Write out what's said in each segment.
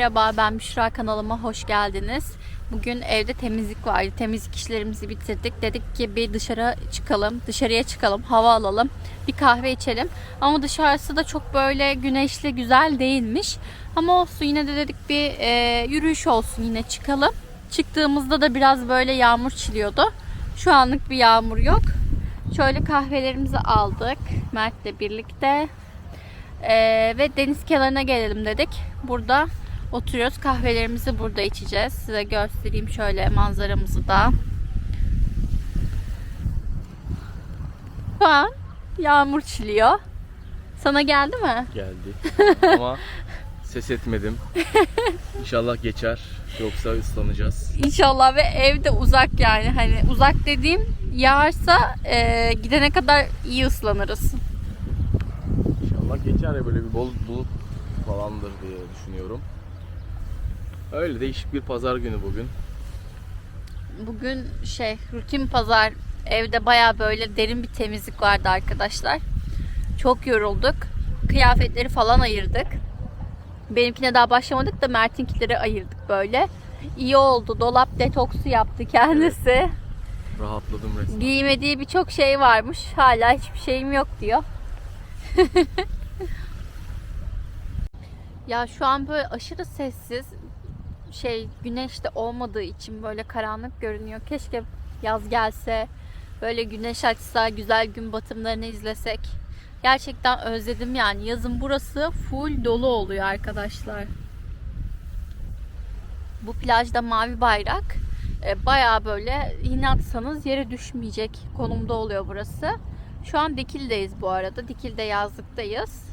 Merhaba, ben Büşra kanalıma hoş geldiniz. Bugün evde temizlik vardı. Temizlik işlerimizi bitirdik. Dedik ki bir dışarı çıkalım, dışarıya çıkalım, hava alalım, bir kahve içelim. Ama dışarısı da çok böyle güneşli, güzel değilmiş. Ama olsun yine de dedik bir e, yürüyüş olsun yine çıkalım. Çıktığımızda da biraz böyle yağmur çiliyordu. Şu anlık bir yağmur yok. Şöyle kahvelerimizi aldık Mert'le birlikte. Ee, ve deniz kenarına gelelim dedik. Burada oturuyoruz. Kahvelerimizi burada içeceğiz. Size göstereyim şöyle manzaramızı da. Şu an yağmur çiliyor. Sana geldi mi? geldi. Ama ses etmedim. İnşallah geçer. Yoksa ıslanacağız. İnşallah ve evde uzak yani. Hani uzak dediğim yağarsa e, gidene kadar iyi ıslanırız. İnşallah geçer ya böyle bir bol bulut falandır diye düşünüyorum. Öyle değişik bir pazar günü bugün. Bugün şey rutin pazar evde baya böyle derin bir temizlik vardı arkadaşlar. Çok yorulduk. Kıyafetleri falan ayırdık. Benimkine daha başlamadık da Mert'inkileri ayırdık böyle. İyi oldu. Dolap detoksu yaptı kendisi. Rahatladım resmen. Giymediği birçok şey varmış. Hala hiçbir şeyim yok diyor. ya şu an böyle aşırı sessiz şey güneş de olmadığı için böyle karanlık görünüyor. Keşke yaz gelse böyle güneş açsa güzel gün batımlarını izlesek. Gerçekten özledim yani. Yazın burası full dolu oluyor arkadaşlar. Bu plajda mavi bayrak e, bayağı böyle iğne atsanız yere düşmeyecek konumda oluyor burası. Şu an Dikil'deyiz bu arada. Dikil'de yazlıktayız.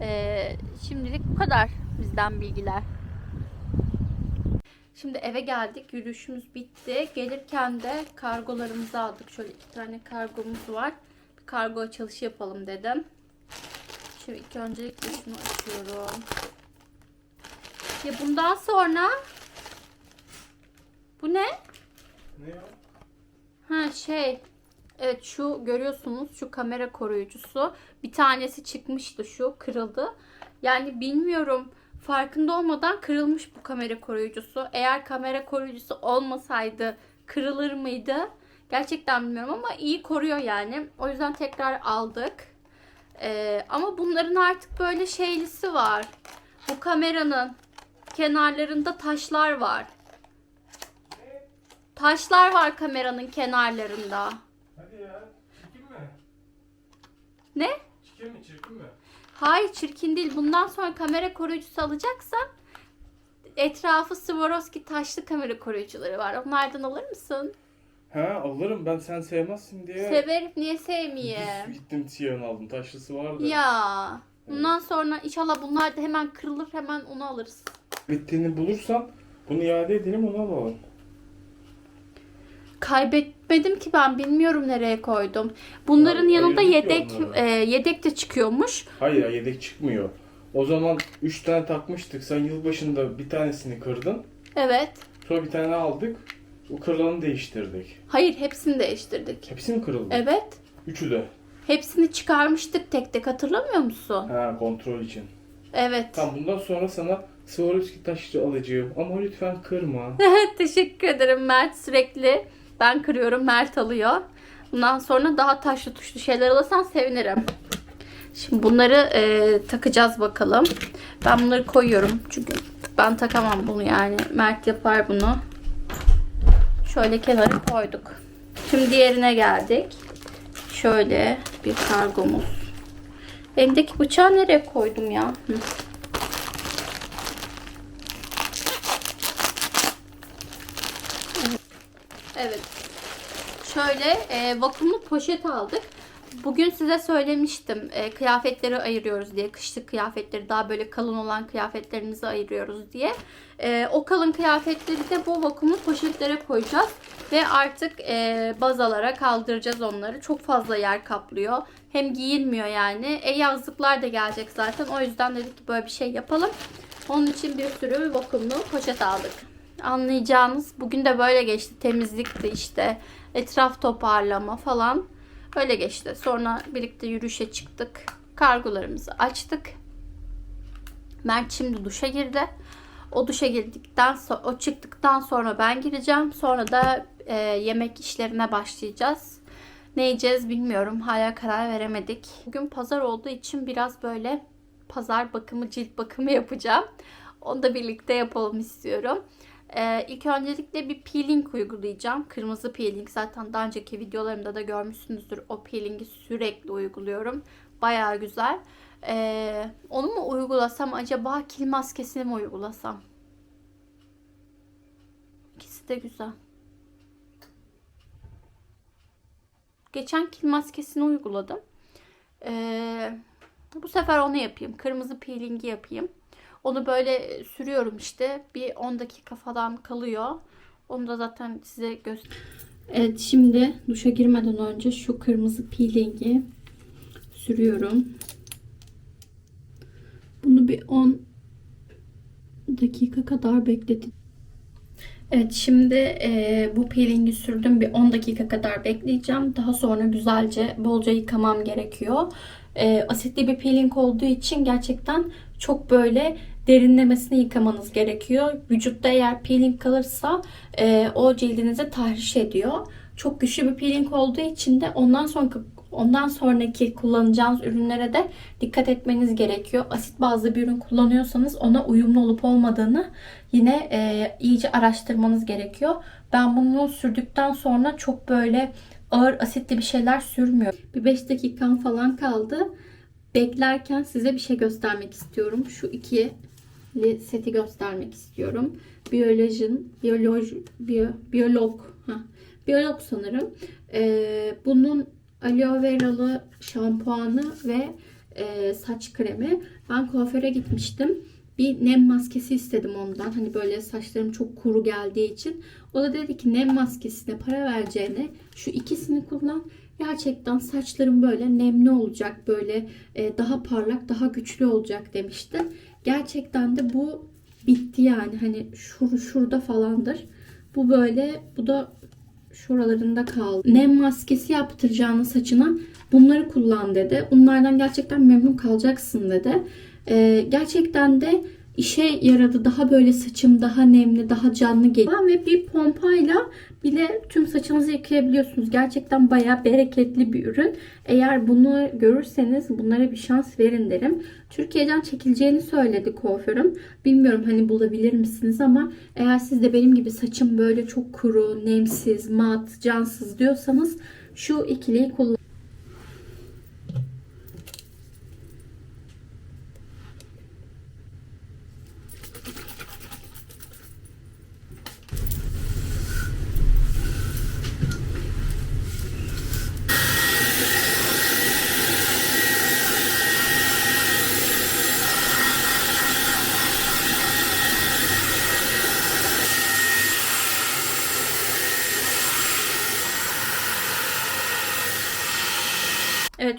E, şimdilik bu kadar bizden bilgiler. Şimdi eve geldik. Yürüyüşümüz bitti. Gelirken de kargolarımızı aldık. Şöyle iki tane kargomuz var. Bir kargo açılışı yapalım dedim. Şimdi ilk öncelikle şunu açıyorum. Ya bundan sonra bu ne? Ne ya? Ha şey. Evet şu görüyorsunuz şu kamera koruyucusu. Bir tanesi çıkmıştı şu kırıldı. Yani bilmiyorum farkında olmadan kırılmış bu kamera koruyucusu. Eğer kamera koruyucusu olmasaydı kırılır mıydı? Gerçekten bilmiyorum ama iyi koruyor yani. O yüzden tekrar aldık. Ee, ama bunların artık böyle şeylisi var. Bu kameranın kenarlarında taşlar var. Taşlar var kameranın kenarlarında. Hadi ya. Çirkin mi? Ne? Çirkin mi? Çirkin mi? Hayır çirkin değil. Bundan sonra kamera koruyucusu alacaksan etrafı Swarovski taşlı kamera koruyucuları var. Onlardan alır mısın? Ha alırım ben sen sevmezsin diye. Severim. Niye sevmeyeyim? Gittim siyahını aldım. Taşlısı vardı. Ya. Bundan sonra inşallah bunlar da hemen kırılır. Hemen onu alırız. Bittiğini bulursan bunu iade edelim onu alalım. Kaybetmedim ki ben bilmiyorum nereye koydum. Bunların Ya, yanında yedek e, yedek de çıkıyormuş. Hayır ya yedek çıkmıyor. O zaman 3 tane takmıştık. Sen yılbaşında bir tanesini kırdın. Evet. Sonra bir tane aldık. O kırılanı değiştirdik. Hayır hepsini değiştirdik. Hepsi mi kırıldı? Evet. Üçü de. Hepsini çıkarmıştık tek tek hatırlamıyor musun? Ha kontrol için. Evet. Tamam bundan sonra sana Swarovski taşlı alacağım. Ama lütfen kırma. Teşekkür ederim Mert sürekli. Ben kırıyorum Mert alıyor. Bundan sonra daha taşlı tuşlu şeyler alırsan sevinirim. Şimdi bunları e, takacağız bakalım. Ben bunları koyuyorum. Çünkü ben takamam bunu yani. Mert yapar bunu. Şöyle kenara koyduk. Şimdi diğerine geldik. Şöyle bir kargomuz. Elimdeki bıçağı nereye koydum ya? Hı. Evet. Şöyle e, vakumlu poşet aldık. Bugün size söylemiştim e, kıyafetleri ayırıyoruz diye. Kışlık kıyafetleri daha böyle kalın olan kıyafetlerimizi ayırıyoruz diye. E, o kalın kıyafetleri de bu vakumlu poşetlere koyacağız. Ve artık e, bazalara kaldıracağız onları. Çok fazla yer kaplıyor. Hem giyilmiyor yani. E yazlıklar da gelecek zaten. O yüzden dedik ki böyle bir şey yapalım. Onun için bir sürü vakumlu poşet aldık. Anlayacağınız bugün de böyle geçti. Temizlikti işte. Etraf toparlama falan. Öyle geçti. Sonra birlikte yürüyüşe çıktık. Kargolarımızı açtık. Mert şimdi duşa girdi. O duşa girdikten sonra, o çıktıktan sonra ben gireceğim. Sonra da e, yemek işlerine başlayacağız. Ne yiyeceğiz bilmiyorum. Hala karar veremedik. Bugün pazar olduğu için biraz böyle pazar bakımı, cilt bakımı yapacağım. Onu da birlikte yapalım istiyorum. Ee, ilk öncelikle bir peeling uygulayacağım. Kırmızı peeling. Zaten daha önceki videolarımda da görmüşsünüzdür. O peelingi sürekli uyguluyorum. Baya güzel. Ee, onu mu uygulasam acaba kil maskesini mi uygulasam? İkisi de güzel. Geçen kil maskesini uyguladım. Ee, bu sefer onu yapayım. Kırmızı peelingi yapayım. Onu böyle sürüyorum işte. Bir 10 dakika falan kalıyor. Onu da zaten size göster. Evet şimdi duşa girmeden önce şu kırmızı peelingi sürüyorum. Bunu bir 10 dakika kadar bekletin. Evet şimdi e, bu peelingi sürdüm. Bir 10 dakika kadar bekleyeceğim. Daha sonra güzelce bolca yıkamam gerekiyor. E, asitli bir peeling olduğu için gerçekten çok böyle derinlemesine yıkamanız gerekiyor. Vücutta eğer peeling kalırsa e, o cildinize tahriş ediyor. Çok güçlü bir peeling olduğu için de ondan sonra ondan sonraki kullanacağınız ürünlere de dikkat etmeniz gerekiyor. Asit bazlı bir ürün kullanıyorsanız ona uyumlu olup olmadığını yine e, iyice araştırmanız gerekiyor. Ben bunu sürdükten sonra çok böyle ağır asitli bir şeyler sürmüyorum. Bir 5 dakikam falan kaldı. Beklerken size bir şey göstermek istiyorum. Şu iki seti göstermek istiyorum. Biyolojin, biyoloj, biyo, biyolog, ha, biyolog sanırım. Ee, bunun aloe veralı şampuanı ve e, saç kremi. Ben kuaföre gitmiştim. Bir nem maskesi istedim ondan. Hani böyle saçlarım çok kuru geldiği için. O da dedi ki nem maskesine para vereceğine şu ikisini kullan. Gerçekten saçlarım böyle nemli olacak. Böyle e, daha parlak, daha güçlü olacak demişti. Gerçekten de bu bitti yani. Hani şur, şurada falandır. Bu böyle, bu da şuralarında kaldı. Nem maskesi yaptıracağını saçına bunları kullan dedi. Bunlardan gerçekten memnun kalacaksın dedi. Ee, gerçekten de işe yaradı. Daha böyle saçım daha nemli, daha canlı geliyor. Ve bir pompayla bile tüm saçınızı yıkayabiliyorsunuz. Gerçekten bayağı bereketli bir ürün. Eğer bunu görürseniz bunlara bir şans verin derim. Türkiye'den çekileceğini söyledi kuaförüm. Bilmiyorum hani bulabilir misiniz ama eğer siz de benim gibi saçım böyle çok kuru, nemsiz, mat, cansız diyorsanız şu ikiliyi kullanın.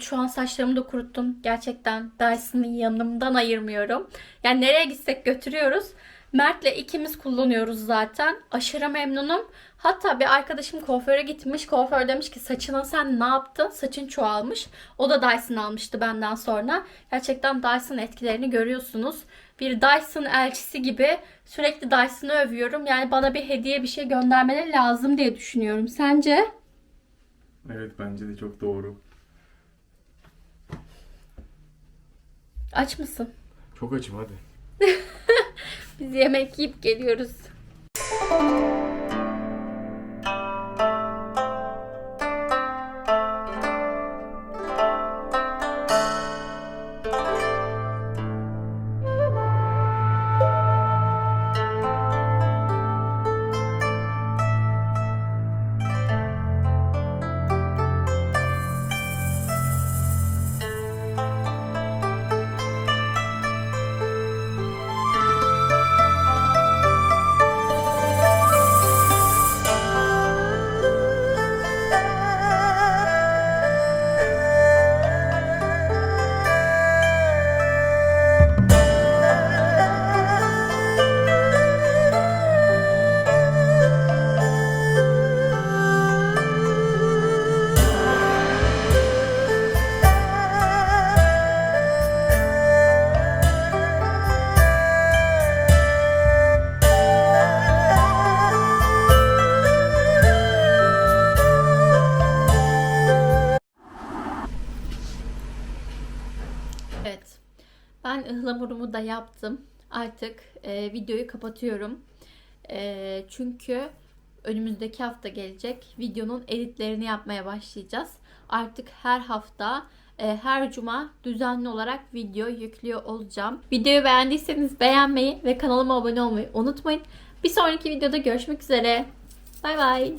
Şu an saçlarımı da kuruttum. Gerçekten Dyson'ı yanımdan ayırmıyorum. Yani nereye gitsek götürüyoruz. Mert'le ikimiz kullanıyoruz zaten. Aşırı memnunum. Hatta bir arkadaşım kuaföre gitmiş. Kuaför demiş ki saçına sen ne yaptın? Saçın çoğalmış. O da Dyson almıştı benden sonra. Gerçekten Dyson etkilerini görüyorsunuz. Bir Dyson elçisi gibi sürekli Dyson'ı övüyorum. Yani bana bir hediye bir şey göndermeleri lazım diye düşünüyorum. Sence? Evet bence de çok doğru. Aç mısın? Çok açım hadi. Biz yemek yiyip geliyoruz. Yaptım. Artık e, videoyu kapatıyorum. E, çünkü önümüzdeki hafta gelecek videonun editlerini yapmaya başlayacağız. Artık her hafta e, her cuma düzenli olarak video yüklüyor olacağım. Videoyu beğendiyseniz beğenmeyi ve kanalıma abone olmayı unutmayın. Bir sonraki videoda görüşmek üzere. Bay bay.